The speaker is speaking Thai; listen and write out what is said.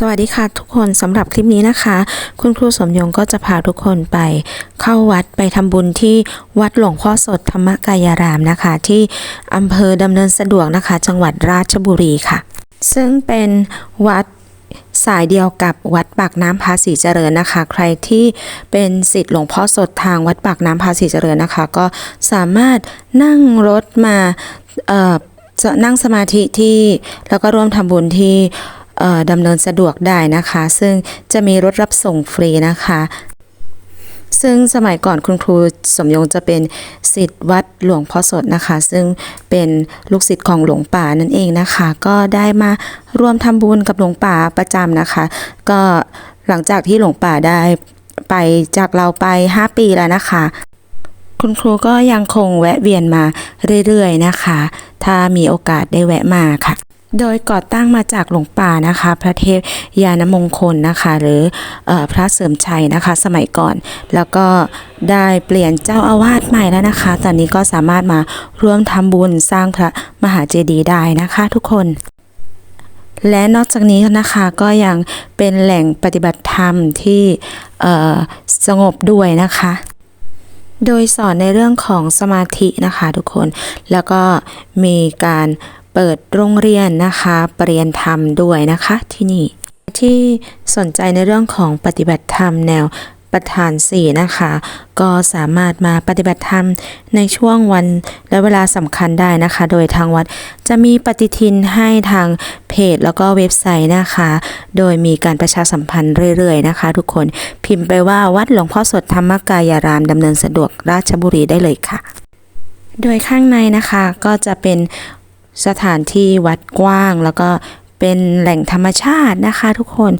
สวัสดีค่ะทุกคนสำหรับคลิปนี้นะคะ คุณครูสมยงก็จะพาทุกคนไปเข้าวัดไปทำบุญที่วัดหลวงพ่อสดธรรมกายารามนะคะ ที่อำเภอดำเนินสะดวกนะคะ จังหวัดราชบุรีค่ะ ซึ่งเป็นวัดสายเดียวกับวัดปากน้ำภาษีเจริญนะคะ ใครที่เป็นสิทธิ์หลวงพ่อสดทางวัดปากน้ำภาษีเจริญนะคะ ก็สามารถนั่งรถมาเอ่อจะนั่งสมาธิที่แล้วก็ร่วมทำบุญที่ ดำเนินสะดวกได้นะคะ ซึ่งจะมีรถรับส่งฟรีนะคะซึ่งสมัยก่อนคุณครูสมยงจะเป็นศิษย์วัดหลวงพ่อสดนะคะ ซึ่งเป็นลูกศิษย์ของหลวงป่านั่นเองนะคะ ก็ได้มาร่วมทำบุญกับหลวงป่าประจำนะคะ ก็หลังจากที่หลวงป่าได้ไปจากเราไป 5 ปีแล้วนะคะ คุณครูก็ยังคงแวะเวียนมาเรื่อยๆนะคะ ถ้ามีโอกาสได้แวะมาค่ะ โดยก่อตั้งมาจากหลวงป่านะคะ พระเทพยานมงคลนะคะ หรืออพระเสริมชัยนะคะ สมัยก่อน แล้วก็ได้เปลี่ยนเจ้าอาวาสใหม่แล้วนะคะ ตอนนี้ก็สามารถมาร่วมทำบุญสร้างพระมหาเจดีย์ได้นะคะทุกคนและนอกจากนี้นะคะก็ยังเป็นแหล่งปฏิบัติธรรมที่สงบด้วยนะคะ โดยสอนในเรื่องของสมาธินะคะทุกคน แล้วก็มีการ เปิดโรงเรียนนะคะปรริยนธรรมด้วยนะคะที่นี่ ที่สนใจในเรื่องของปฏิบัติธรรมแนวประธานสี่นะคะ ก็สามารถมาปฏิบัติธรรมในช่วงวันและเวลาสำคัญได้นะคะ โดยทางวัดจะมีปฏิทินให้ทางเพจแล้วก็เว็บไซต์นะคะ โดยมีการประชาสัมพันธ์เรื่อยๆนะคะ ทุกคนพิมพ์ไปว่าวัดหลวงพ่อสดธรรมกายารามดำเนินสะดวกราชบุรีได้เลยค่ะ โดยข้างในนะคะก็จะเป็น สถานที่วัดกว้างแล้วก็เป็นแหล่งธรรมชาตินะคะทุกคน